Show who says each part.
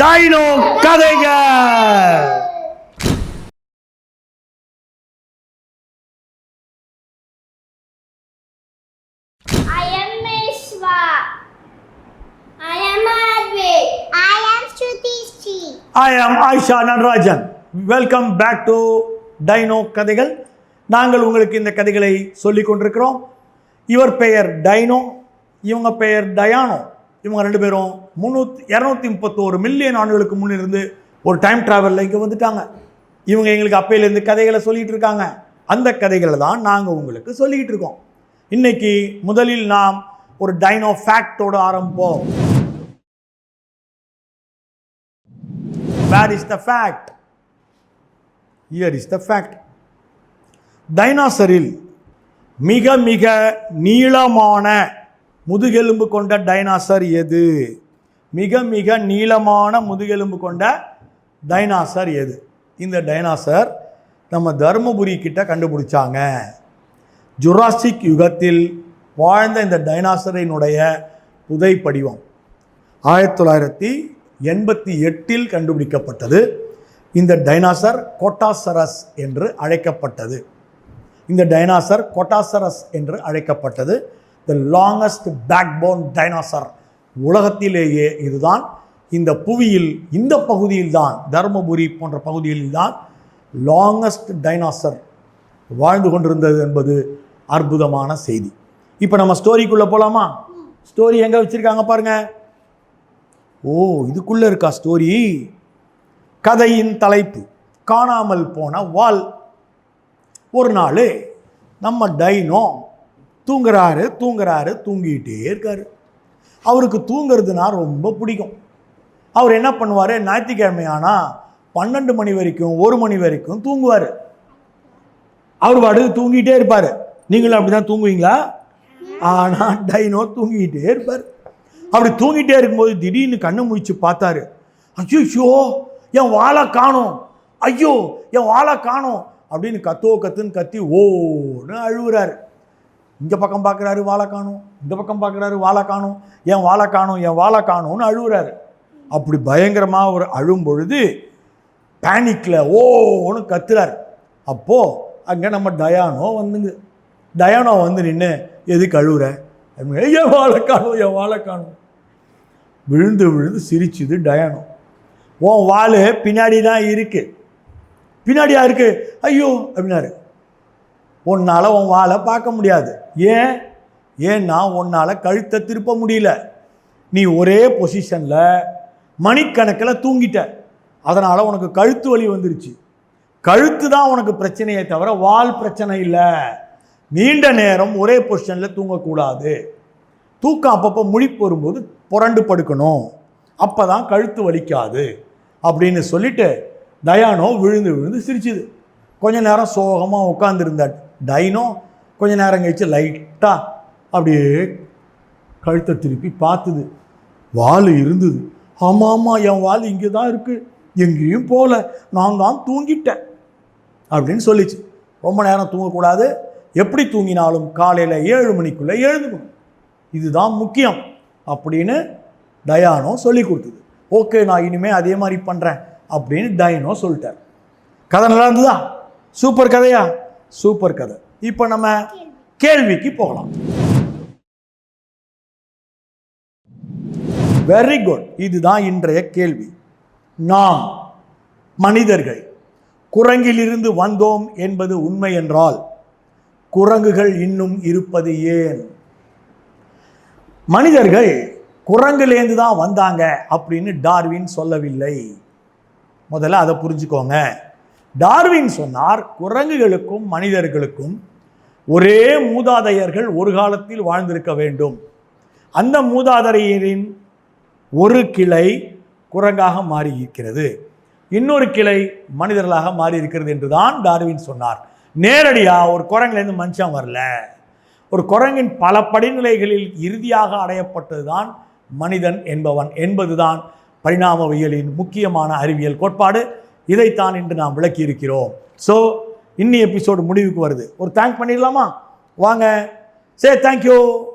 Speaker 1: Dino கதைங்க
Speaker 2: I am Meshwa. I am Advik. I am Shruti
Speaker 1: I am Ayesha Natarajan welcome back to dino கதைகள் நாங்கள் உங்களுக்கு இந்த கதைகளை சொல்லிக் கொண்டிருக்கிறோம். இவர் பெயர் டைனோ இவங்க பெயர் டயானோ. இவங்க ரெண்டு பேரும் முந்நூற்றி இரநூத்தி முப்பத்தோரு மில்லியன் ஆண்டுகளுக்கு முன்னிருந்து ஒரு டைம் ட்ராவலில் இங்கே வந்துட்டாங்க. இவங்க எங்களுக்கு அப்பையிலேருந்து கதைகளை சொல்லிகிட்டு இருக்காங்க. அந்த கதைகளை தான் நாங்கள் உங்களுக்கு சொல்லிக்கிட்டு இருக்கோம். இன்னைக்கு முதலில் நாம் ஒரு டைனோ ஃபேக்டோட ஆரம்பிப்போம். Where is the fact year is the fact டைனாசரில் மிக மிக நீளமான முதுகெலும்பு கொண்ட டைனாசர் எது? மிக மிக நீளமான முதுகெலும்பு கொண்ட டைனாசர் எது? இந்த டைனாசர் நம்ம தருமபுரி கிட்ட கண்டுபிடிச்சாங்க. ஜுராசிக் யுகத்தில் வாழ்ந்த இந்த டைனாசரினுடைய புதைப்படிவம் ஆயிரத்தி தொள்ளாயிரத்தி எண்பத்தி எட்டில் கண்டுபிடிக்கப்பட்டது. இந்த டைனாசர் கோட்டாசரஸ் என்று அழைக்கப்பட்டது. இந்த டைனாசர் கோட்டாசரஸ் என்று அழைக்கப்பட்டது. த லாங்கஸ்ட் பேக்போன் டைனாசர் உலகத்திலேயே இதுதான். இந்த புவியில் இந்த பகுதியில் தான் தருமபுரி போன்ற பகுதியில்தான் லாங்கஸ்ட் டைனாசர் வாழ்ந்து கொண்டிருந்தது என்பது அற்புதமான செய்தி. இப்போ நம்ம ஸ்டோரிக்குள்ளே போகலாமா ஸ்டோரி எங்கே வச்சுருக்காங்க பாருங்கள் ஓ இதுக்குள்ளே இருக்கா ஸ்டோரி கதையின் தலைப்பு காணாமல் போன வால். ஒரு நாள் நம்ம டைனோ தூங்குறாரு தூங்குறாரு தூங்கிட்டே இருக்காரு. அவருக்கு தூங்குறதுனா ரொம்ப பிடிக்கும். அவர் என்ன பண்ணுவார்? ஞாயிற்றுக்கிழமையானா பன்னெண்டு மணி வரைக்கும் ஒரு மணி வரைக்கும் தூங்குவார். அவர் பாட்டுக்கு தூங்கிட்டே இருப்பார். நீங்களும் அப்படி தான் தூங்குவீங்களா? ஆனால் டைனோ தூங்கிட்டே இருப்பார். அப்படி தூங்கிட்டே இருக்கும்போது திடீர்னு கண்ணை முடிச்சு பார்த்தாரு. ஐயோ என் வாழை காணோம். ஐயோ என் வாழை காணோம் அப்படின்னு கத்தோ கத்துன்னு கத்தி ஓன்னு அழுகுறாரு இந்த பக்கம் பார்க்குறாரு வாழை காணும். இந்த பக்கம் பார்க்குறாரு வாழை காணும். என் வாழை காணும் என் வாழை காணும்னு அழுகுறாரு அப்படி பயங்கரமாக அவர் அழும் பொழுது பேனிக்கில் ஓன்னு கத்துறாரு. அப்போது அங்கே நம்ம டயானோ வந்துங்க. டயானோ வந்து நின்று எதுக்கு அழுகுற என் வாழை காணும் என் வாழை காணும்? விழுந்து விழுந்து சிரிச்சுது டயானோ. உன் வாள் பின்னாடி தான் இருக்குது பின்னாடியா இருக்குது ஐயோ அப்படின்னாரு. உன்னால் உன் வாழை பார்க்க முடியாது. ஏன்? ஏன்னா உன்னால் கழுத்தை திருப்ப முடியல. நீ ஒரே பொசிஷனில் மணிக்கணக்கில் தூங்கிட்ட. அதனால் உனக்கு கழுத்து வலி வந்துருச்சு. கழுத்து தான் உனக்கு பிரச்சனையே தவிர வால் பிரச்சனை இல்லை. நீண்ட நேரம் ஒரே பொசிஷனில் தூங்கக்கூடாது. தூக்கம் அப்பப்போ முழிப்பு வரும்போது புரண்டு படுக்கணும். அப்போ தான் கழுத்து வலிக்காது அப்படின்னு சொல்லிட்டு தயானோ விழுந்து விழுந்து சிரிச்சுது. கொஞ்ச நேரம் சோகமாக உட்காந்துருந்தாட்டு டைனோ கொஞ்ச நேரம் கழிச்சு லைட்டாக அப்படியே கழுத்தை திருப்பி பார்த்துது. வால் இருந்தது. ஆமாம் ஆமாம் என் வால் இங்கே தான் இருக்குது எங்கேயும் போகல நான் தான் தூங்கிட்டேன் அப்படின்னு சொல்லிச்சு. ரொம்ப நேரம் தூங்கக்கூடாது. எப்படி தூங்கினாலும் காலையில் ஏழு மணிக்குள்ளே எழுந்துக்கணும். இதுதான் முக்கியம் அப்படின்னு டயானோ சொல்லி கொடுத்தது. ஓகே நான் இனிமேல் அதே மாதிரி பண்ணுறேன் அப்படின்னு டயனோ சொல்லிட்டார். கதை நல்லா இருந்ததா? சூப்பர் கதையா? சூப்பர் கதை. இப்போ நம்ம கேள்விக்கு போகலாம். வெரி குட் இதுதான் இன்றைய கேள்வி. நாம் மனிதர்கள் குரங்கிலிருந்து வந்தோம் என்பது உண்மை என்றால் குரங்குகள் இன்னும் இருப்பது ஏன்? மனிதர்கள் குரங்குலேருந்து தான் வந்தாங்க அப்படின்னு டார்வின் சொல்லவில்லை. முதல்ல அதை புரிஞ்சுக்கோங்க. டார்வின் சொன்னார் குரங்குகளுக்கும் மனிதர்களுக்கும் ஒரே மூதாதையர்கள் ஒரு காலத்தில் வாழ்ந்திருக்க வேண்டும். அந்த மூதாதையரின் ஒரு கிளை குரங்காக மாறி இருக்கிறது இன்னொரு கிளை மனிதர்களாக மாறி இருக்கிறது என்று தான் டார்வின் சொன்னார். நேரடியாக ஒரு குரங்குலேருந்து மனுஷன் வரல. ஒரு குரங்கின் பல படிநிலைகளில் இறுதியாக அடையப்பட்டதுதான் மனிதன் என்பவன் என்பதுதான் பரிணாமவியலின் முக்கியமான அறிவியல் கோட்பாடு. இதைத்தான் இன்று நாம் விளக்கி இருக்கிறோம் ஸோ இன்னி எபிசோடு முடிவுக்கு வருது. ஒரு தேங்க் பண்ணிடலாமா? வாங்க. Say thank you